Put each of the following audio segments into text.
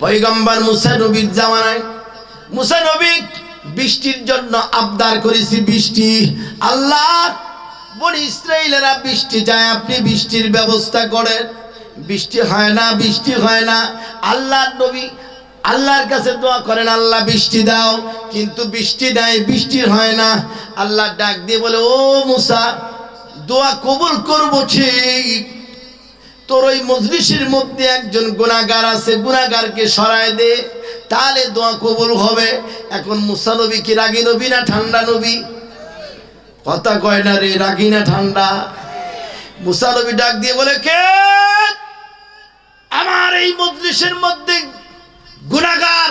পয়গম্বর মুসা নবীর জামানায়। নবী বৃষ্টির জন্য আবদার করেছি বৃষ্টি। আল্লাহ, বনি ইসরায়েলেরা বৃষ্টি চায়, আপনি বৃষ্টির ব্যবস্থা করেন। বৃষ্টি হয় না, বৃষ্টি হয় না। আল্লাহ নবী, আল্লাহর কাছে দোয়া করেন, আল্লাহ বৃষ্টি দাও। কিন্তু বৃষ্টি দেয় বৃষ্টি হয় না। আল্লাহ ডাক দিয়ে বলে, ও মুসা, দোয়া কবুল করব ঠিক। তোর ওই মজলিসের মধ্যে একজন গুণাগার আছে গুণাগারকে সরায় দে, তাহলে দোয়া কবুল হবে। এখন মুসা নবী কি রাগি নবী না ঠান্ডা নবী? কথা কয় না রে, রাগি না ঠান্ডা? মুসা নবী ডাক দিয়ে বলে, কে? আমার এই মজলিসের মধ্যে গুণাগার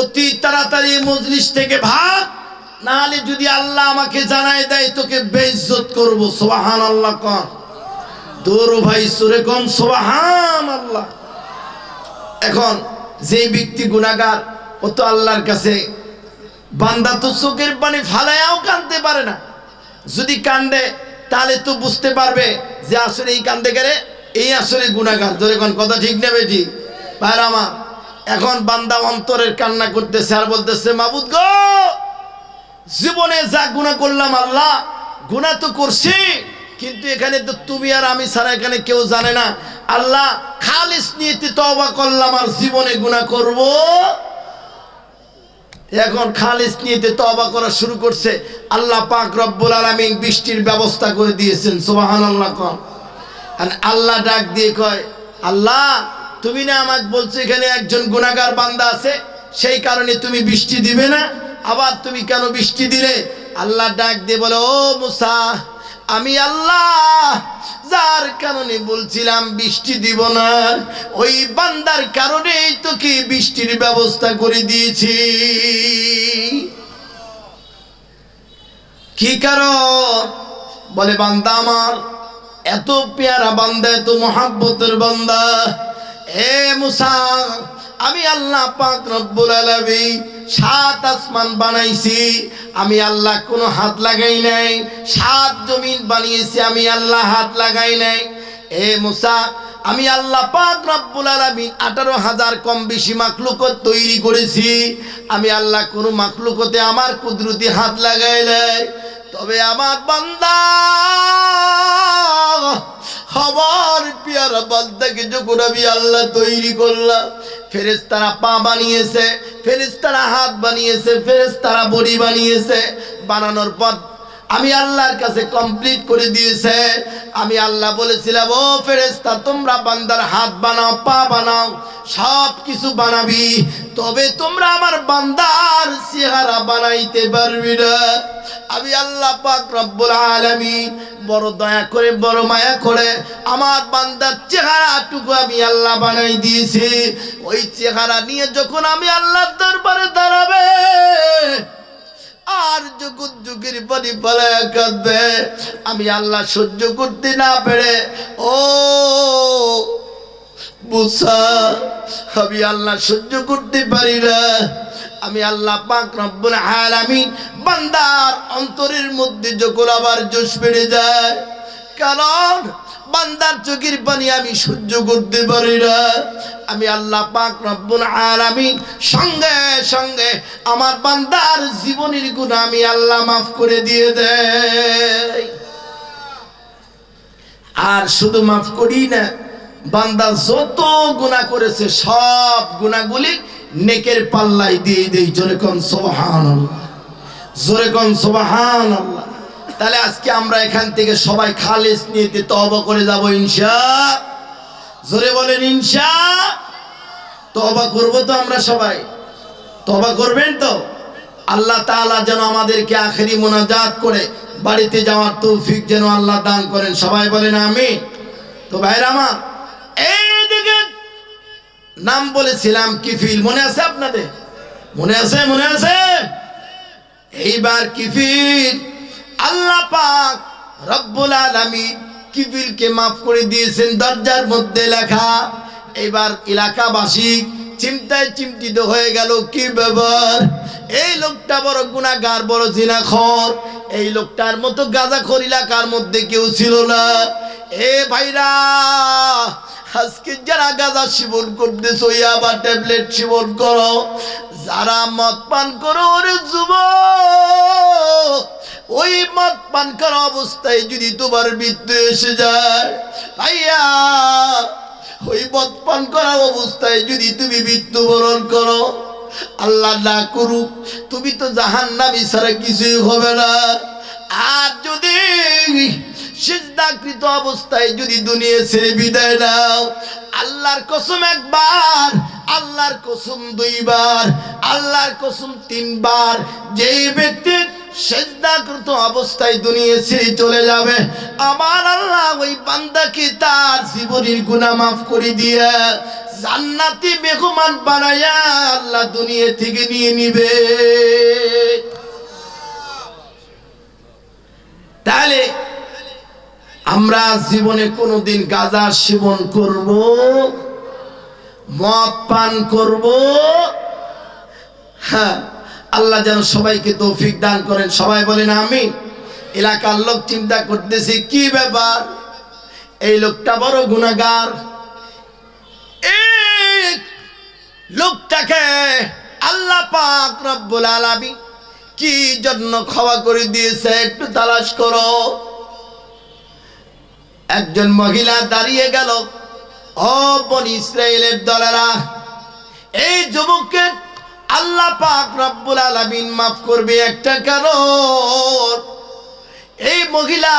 অতি তাড়াতাড়ি মজলিস থেকে ভাগ নাহলে যদি আল্লাহ আমাকে জানায় দেয়, তোকে বেইজ্জত করব। সোহান আল্লাহ কর। তোর ভাই, সুরে কম সোহান আল্লাহ এখন যে ব্যক্তি গুণাগার ও তো আল্লাহর কাছে বান্দা তো চোখের পানি ফালায়াও কাঁদতে পারে না। যদি কান্দে, তাহলে তো বুঝতে পারবে যে আসলে এই কান্দে গেলে এই আসলে গুণাগার ধরে কোন কথা ঠিক নেবে ঠিক আমার, এখন বান্দা অন্তরের কান্না করতেছে আর বলতেছে, মাবুদ গো, জীবনে যা গুণা করলাম আল্লাহ গুণা তো করছি। কিন্তু এখানে তো তুমি আর আমি ছাড়া এখানে কেউ জানে না। আল্লাহ খালিস নিয়েতে তবা করলাম আর জীবনে গুণা করব। এখন খালিস নিয়েতে তবা করা শুরু করছে। আল্লাহ পাক রব্বুল আলামিন বৃষ্টির ব্যবস্থা করে দিয়েছেন। সুবাহান আল্লাহ কন। আর আল্লাহ ডাক দিয়ে কয়, আল্লাহ, তুমি না আমাকে বলছো এখানে একজন গুণাগার বান্দা আছে, সেই কারণে তুমি বৃষ্টি দিবে না। আবার তুমি কেন বৃষ্টি দিলে? আল্লাহ ডাক দিয়ে বলে, ও মুসা আমি আল্লাহ, যার কারণে বলছিলাম বৃষ্টি দিব না, ওই বান্দার কারণেই তো কি বৃষ্টির ব্যবস্থা করে দিয়েছি। কি কারণ? বলে, বান্দা আমার, এত পেয়ারা বান্দা, এত মহাব্বতের বান্দা। এ মুসা, আমি আল্লাহ পাক রব্বুল আলামিন সাত আসমান বানাইছি, আমি আল্লাহ কোনো হাত লাগাই নাই। সাত জমিন বানিয়েছি, আমি আল্লাহ হাত লাগাই নাই। এ মুসা, আমি আল্লাহ পাক রব্বুল আলামিন আঠারো হাজার কম বেশি মাকলুকত তৈরি করেছি। আমি আল্লাহ কোনো মাকলুকতে আমার কুদরতি হাত লাগাই নাই। তবে আমার বান্দা আমার পিয়ারা বান্দাকে যখন আমি আল্লাহ তৈরি করলাম ফেরেস্তারা পা বানিয়েছে ফেরেস্তারা হাত বানিয়েছে ফেরেস্তারা বডি বানিয়েছে, বানানোর পর আমি আল্লাহর কাছে কমপ্লিট করে দিয়েছে। আমি আল্লাহ বলেছিলাম, ও ফেরেস্তা তোমরা বান্দার হাত বানাও, পা বানাও সব কিছু বানাবি, তবে তোমরা আমার বান্দার চেহারা বানাইতে পারবি না। আমি আল্লাহ পাক রব্বুল আলামিন, বড় দয়া করে, বড় মায়া করে আমার বান্দার চেহারাটুকু আমি আল্লাহ বানাই দিয়েছি। ওই চেহারা নিয়ে যখন আমি আল্লাহর দরবারে দাঁড়াবে আর যখন যুগের পানি পালায় কাঁদবে। আমি আল্লাহ সহ্য করতে না পেরে, ও বুসা আমি আল্লাহ সহ্য করতে পারি না। আমি আল্লাহ পাক রব্বুল আলামিন বান্দার অন্তরের মধ্যে যখন আবার জোশ বেড়ে যায়, কারণ বান্দার চোখের পানি আমি সহ্য করতে পারি না। আমি আল্লাহ পাক রব্বুল আলামিন সঙ্গে সঙ্গে আমার বান্দার জীবনের গুণ আমি আল্লাহ মাফ করে দিয়ে দেয়। আর শুধু মাফ করি না, বান্দা যত গুণা করেছে, সব গুণাগুলি নেকের পাল্লাই দিয়ে দেই জোরে কন সোবাহান জোরে কন সোবাহান তাহলে আজকে আমরা এখান থেকে সবাই খালেস নিয়ে তবা করে যাব ইনশা। জোরে বলেন ইনশা। তবা করব তো আমরা সবাই। তবা করবেন তো? আল্লাহ তাআলা যেন আমাদেরকে আখেরি মোনাজাত করে বাড়িতে যাওয়ার তৌফিক যেন আল্লাহ দান করেন। সবাই বলেন আমি তো ভাইরা আমার এইদিকে নাম বলেছিলাম কিফিল। মনে আছে আপনাদের? মনে আছে মনে আছে? এইবার কিফিল। আল্লাহ পাক রব্বুল আলামিন কিফিলকে মাফ করে দিয়েছেন। দরজার মধ্যে লেখা, এবার এলাকাবাসী চিন্তায় চিন্তিত হয়ে গেল কি ব্যাপার? এই লোকটা বড় গুণাগার বড় জিনাখর। এই লোকটার মতো গাঁজাখর এলাকার মধ্যে কেউ ছিল না। এ ভাইরা, আজকে যারা গাঁজা সেবন করতেছ আবার ট্যাবলেট সেবন করো। যারা মদ পান করো, ওরে যুব ওই মদ পান করা অবস্থায় যদি তোমার মৃত্যু এসে যায়, ভাইয়া, ওই মদ পান করা অবস্থায় যদি তুমি মৃত্যুবরণ করো, আল্লাহ না করুক, তুমি তো জাহান নামি ছাড়া কিছুই হবে না। আর যদি সিজদাকৃত অবস্থায় যদি দুনিয়া ছেড়ে বিদায় নাও, আল্লাহর কসম একবার, আল্লাহর কসম দুইবার, আল্লাহর কসম তিনবার, যেই ব্যক্তি সেজদাকৃত অবস্থায় দুনিয়া ছেড়ে চলে যাবে। আমার আল্লাহ ওই বান্দাকে তার জীবনের গুনাহ মাফ করে দিয়ে জান্নাতি মেহমান বানায়া আল্লাহ দুনিয়া থেকে নিয়ে নিবে। তাহলে আমরা জীবনে কোনোদিন গাঁজা সেবন করব, মদ পান করব হ্যাঁ আল্লাহ যেন সবাইকে তৌফিক দান করেন। সবাই বলেন আমি এলাকার লোক চিন্তা করতেছি, কি ব্যাপার? এই লোকটা বড় গুণাগার লোকটাকে আল্লাহ পাক রব্বুল আলামিন কি জন্য ক্ষমা করে দিয়েছে, একটু তালাশ করো। একজন মহিলা দাঁড়িয়ে গেল। ও বন ইসরায়েলের দলেরা, এই যুবককে আল্লাহ পাক রব্বুল আলামিন মাফ করবে একটা কারণ। এই মহিলা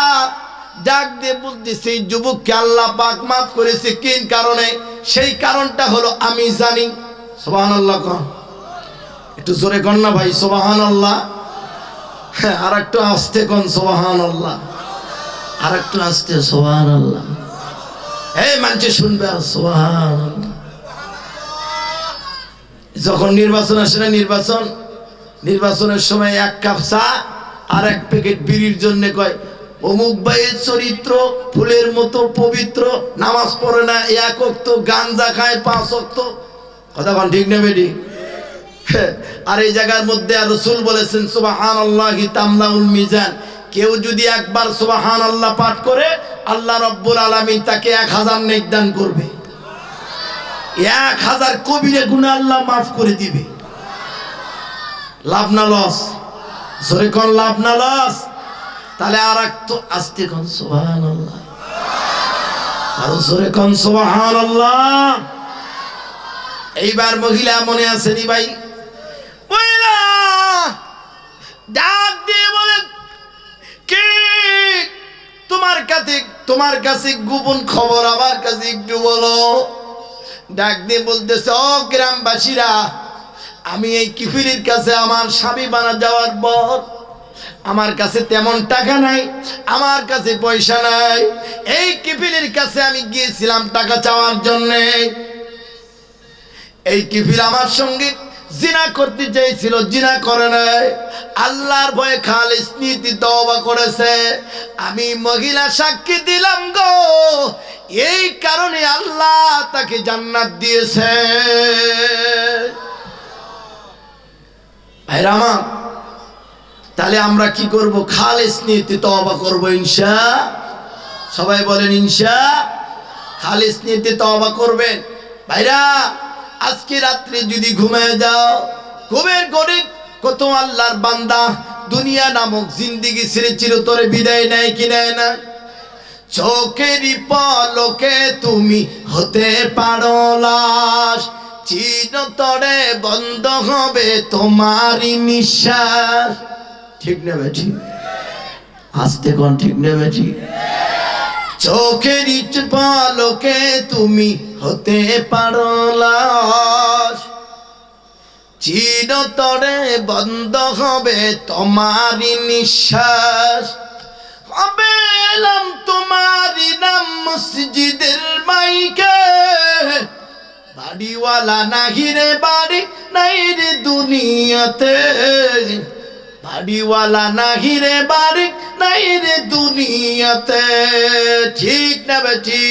ডাক দিয়ে বলতেছে যুবককে আল্লাহ পাক মাফ করেছে কিন কারণে? সেই কারণটা হলো আমি জানি। সোবাহান আল্লাহ কন। একটু জোরে কন না ভাই সোবাহান আল্লাহ হ্যাঁ আর একটু আসতে কন সোবাহান আল্লাহ আর একটু আসতে সোবাহান আল্লাহ এই মানছে শুনবে আর আল্লাহ যখন নির্বাচন আসে না নির্বাচন নির্বাচনের সময় এক কাপ চা আর এক প্যাকেট বিড়ির জন্য কয় অমুক ভাইয়ের চরিত্র ফুলের মতো পবিত্র নামাজ পড়ে না এক অক্ত গাঞ্জা খায় পাঁচ অক্ত। কথা কন ঠিক ঠিক হ্যাঁ, আর এই জায়গার মধ্যে আর রসুল বলেছেন সুবাহান আল্লাহ তামলাউল মিজান। কেউ যদি একবার সুবাহান আল্লাহ পাঠ করে আল্লাহ রব্বুল আলমিন তাকে এক হাজার নেক দান করবে। এক হাজার কবিরে গুণে আল্লাহ মাফ করে দিবে। লাভ না লস? জোরে কোন, লাভ না লস? তাহলে আর এক তো আসতে কোন সুবাহান আল্লাহ আরও জোরে কোন সুবাহান আল্লাহ এইবার মহিলা মনে আসেনি ভাই? মহিলা! ডাক দিয়ে বলেন কি? তোমার কাছে তোমার কাছে গোপন খবর, আমার কাছে একটু বলো। ডাক দিয়ে বলতেছে, ও গ্রামবাসীরা, আমি এই কিফিরির কাছে আমার স্বামী বানা যাওয়ার পর আমার কাছে তেমন টাকা নাই, আমার কাছে পয়সা নাই। এই কিফিলের কাছে আমি গিয়েছিলাম টাকা চাওয়ার জন্যে। এই কিফিল আমার সঙ্গে জিনা করতে চাইছিল জিনা করে নাই। আল্লাহর ভয়ে খাল নীতি তওবা করেছে। আমি মহিলা সাক্ষী দিলাম গো এই কারণে আল্লাহ তাকে জান্নাত দিয়েছে। তাহলে আমরা কি করব? খালিস নীতি তওবা করব ইনশা। সবাই বলেন ইনশা। খালিস নীতি তওবা করবেন। ভাইরা, আজকে রাত্রে যদি ঘুমিয়ে যাও, ঘুমের ঘরে কত আল্লাহর বান্দা দুনিয়া নামক জিন্দিগি ছেড়ে চিরতরে বিদায় নেয় কি নেয় না? চোখেরই পলকে তুমি হতে পারো লাশ। চিরতরে বন্ধ হবে তোমারই নিঃশ্বাস। ঠিক নেবে ঠিক আসতে কোন ঠিক নেবে ঠিক চোখের পলকে তুমি হতে পারো লাশ। চিরতরে বন্ধ হবে তোমারই নিঃশ্বাস। হবে এলাম তোমারই নাম মসজিদের মাইকে। বাড়িওয়ালা নাহি রে, বাড়ি নাই রে দুনিয়াতে। বাড়িওয়ালা নাহি রে, বাড়ি নাই রে দুনিয়াতে। ঠিক না বেটি?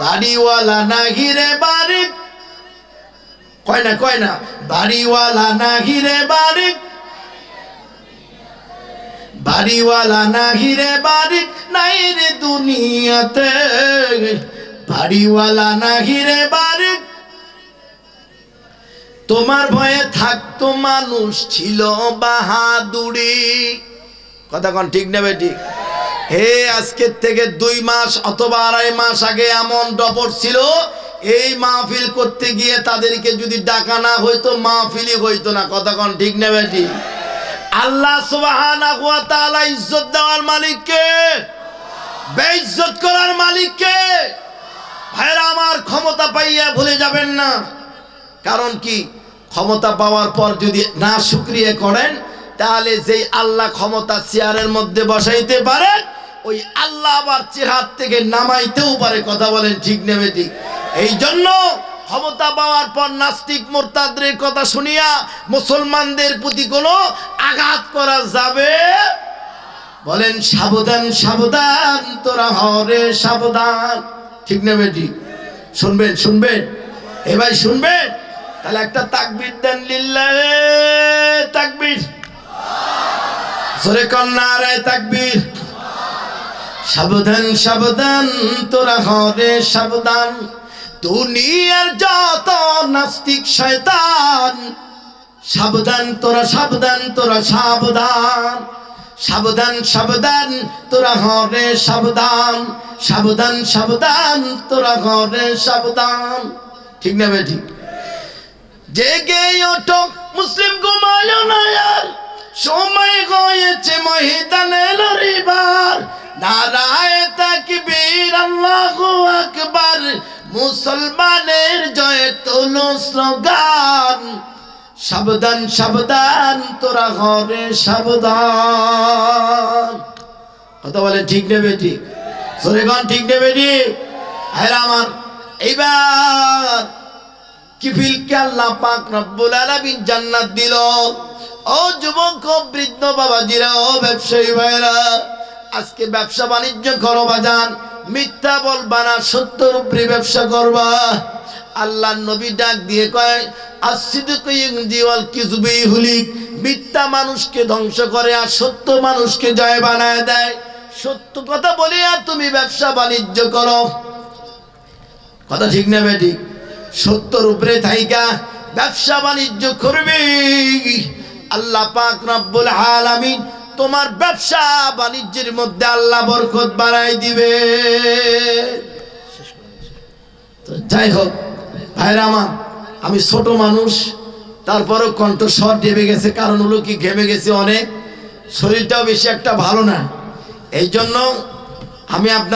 বাড়িওয়ালা নাহি রে, বাড়ি কয় না কয় না? বাড়িওয়ালা নাহি রে, বাড়ি বাড়িওয়ালা নাহি রে বাড়ি, নাই রে দুনিয়াতে। বাড়িওয়ালা নাহি রে বাড়ি। তোমার ভয়ে থাকতো মানুষ ছিল বাহাদুরি। কথা কোন, ঠিক নেবে ঠিক হে, আজকের থেকে দুই মাস অথবা আড়াই মাস আগে এমন ডপর ছিল, এই মাহফিল করতে গিয়ে তাদেরকে যদি ডাকা না হইতো, মাহফিলই হইতো না। কথা কোন, ঠিক নেবে ঠিক আল্লাহ তাআলা ইজ্জত দেওয়ার মালিককে, বেইজ্জত করার মালিককে, ভাইরা আমার ক্ষমতা পাইয়া ভুলে যাবেন না। কারণ কি? ক্ষমতা পাওয়ার পর যদি না শুক্রিয়া করেন, তাহলে যেই আল্লাহ ক্ষমতা চেয়ারের মধ্যে বসাইতে পারেন ওই আল্লাহ আবার চেহার থেকে নামাইতেও পারে। কথা বলেন ঠিক নেবে ঠিক এই জন্য ক্ষমতা পাওয়ার পর নাস্তিক মোরতাদের কথা শুনিয়া মুসলমানদের প্রতি কোনো আঘাত করা যাবে? বলেন, সাবধান সাবধান, তোরা হরে সাবধান। ঠিক নেবে ঠিক শুনবেন শুনবেন? এ ভাই, শুনবেন? তাহলে একটা তাকবির দেন লিল্লাহে তাকবির। জোরে কন্যা রে তাকবির। সাবধান সাবধান, তোরা হরে সাবধান। দুনিয়ার যত নাস্তিক শয়তান, সাবধান তোরা সাবধান তোরা সাবধান। সাবধান সাবধান, তোরা হরে সাবধান। সাবধান সাবধান, তোরা হরে সাবধান। ঠিক না বে ঠিক? জেগে ওঠো, মুসলিম ঘুমায় না আর। সময় হয়েছে মহিদানে লড়িবার। নারায় তাকবীর, আল্লাহু আকবার। মুসলমানের জয় তোলো স্লোগান, সাবধান সাবধান, তোরা ঘরে সাবধান। কথা বলে ঠিক নেবে ঠিক সরেগন ঠিক নেবে ঠিক হ্যাঁ আমার, এইবার কিফিলকে আল্লাহ পাক রব্বুল আলামিন জান্নাত দিল। ও যুবক বৃদ্ধ বাবাজিরা, ও ব্যবসায়ী ভাইরা আজকে ব্যবসা বাণিজ্য করো বাজান। মিথ্যা বলবা না সত্যর উপরে ব্যবসা করবা। আল্লাহ নবী ডাক দিয়ে কয় ইংজিওয়াল কিজবি হুলিক। মিথ্যা মানুষকে ধ্বংস করে আর সত্য মানুষকে জয় বানায় দেয়। সত্য কথা বলিয়া তুমি ব্যবসা বাণিজ্য করো। কথা ঠিক না বেটি সত্যর উপরে থাইকা, ব্যবসা বাণিজ্য করবে। আল্লাহ পাক রব্বুল আলামিন তোমার ব্যবসা বাণিজ্যের মধ্যে আল্লাহ বরকত বাড়াই দিবে। তো যাই হোক, ভাইরা আমার, আমি ছোট মানুষ, তারপরও কণ্ঠস্বর ডেবে গেছে, কারণ হলো কি, ঘেমে গেছে অনেক। শরীরটাও বেশি একটা ভালো না। এই জন্য আমি আপনার